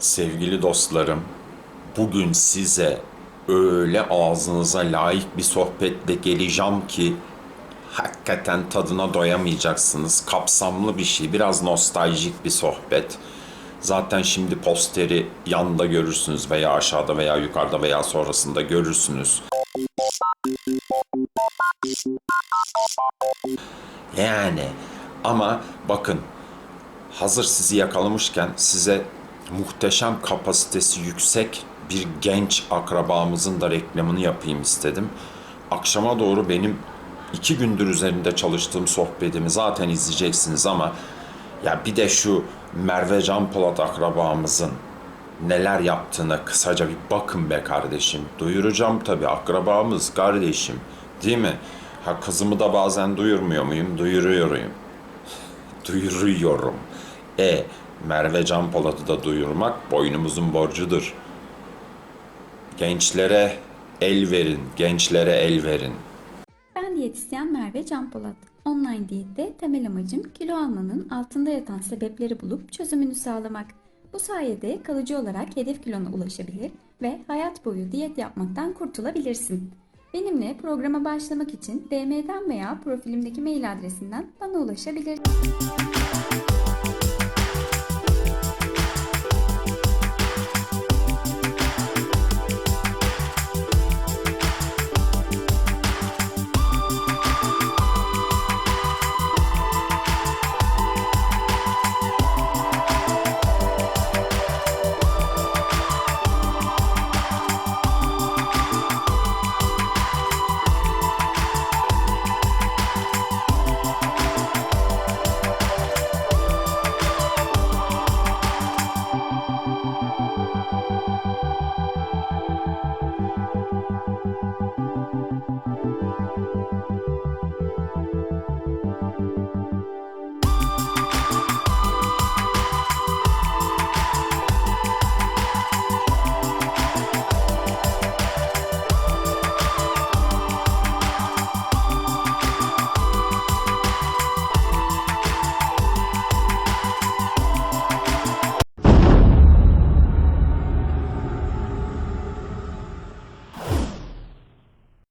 Sevgili dostlarım, bugün size öyle ağzınıza layık bir sohbetle geleceğim ki hakikaten tadına doyamayacaksınız. Kapsamlı bir şey, biraz nostaljik bir sohbet. Zaten şimdi posteri yanda görürsünüz veya aşağıda veya yukarıda veya sonrasında görürsünüz. Yani ama bakın hazır sizi yakalamışken size muhteşem kapasitesi yüksek bir genç akrabamızın da reklamını yapayım istedim. Akşama doğru benim iki gündür üzerinde çalıştığım sohbetimi zaten izleyeceksiniz ama ya bir de şu Merve Can Polat akrabamızın neler yaptığına kısaca bir bakın be kardeşim. Duyuracağım tabii akrabamız kardeşim değil mi? Ha kızımı da bazen duyurmuyor muyum? Duyuruyorum duyuruyorum. E Merve Can Polat'ı da duyurmak boynumuzun borcudur. Gençlere el verin, gençlere el verin. Ben diyetisyen Merve Can Polat. Online diyette temel amacım kilo almanın altında yatan sebepleri bulup çözümünü sağlamak. Bu sayede kalıcı olarak hedef kilona ulaşabilir ve hayat boyu diyet yapmaktan kurtulabilirsin. Benimle programa başlamak için DM'den veya profilimdeki mail adresinden bana ulaşabilirsin.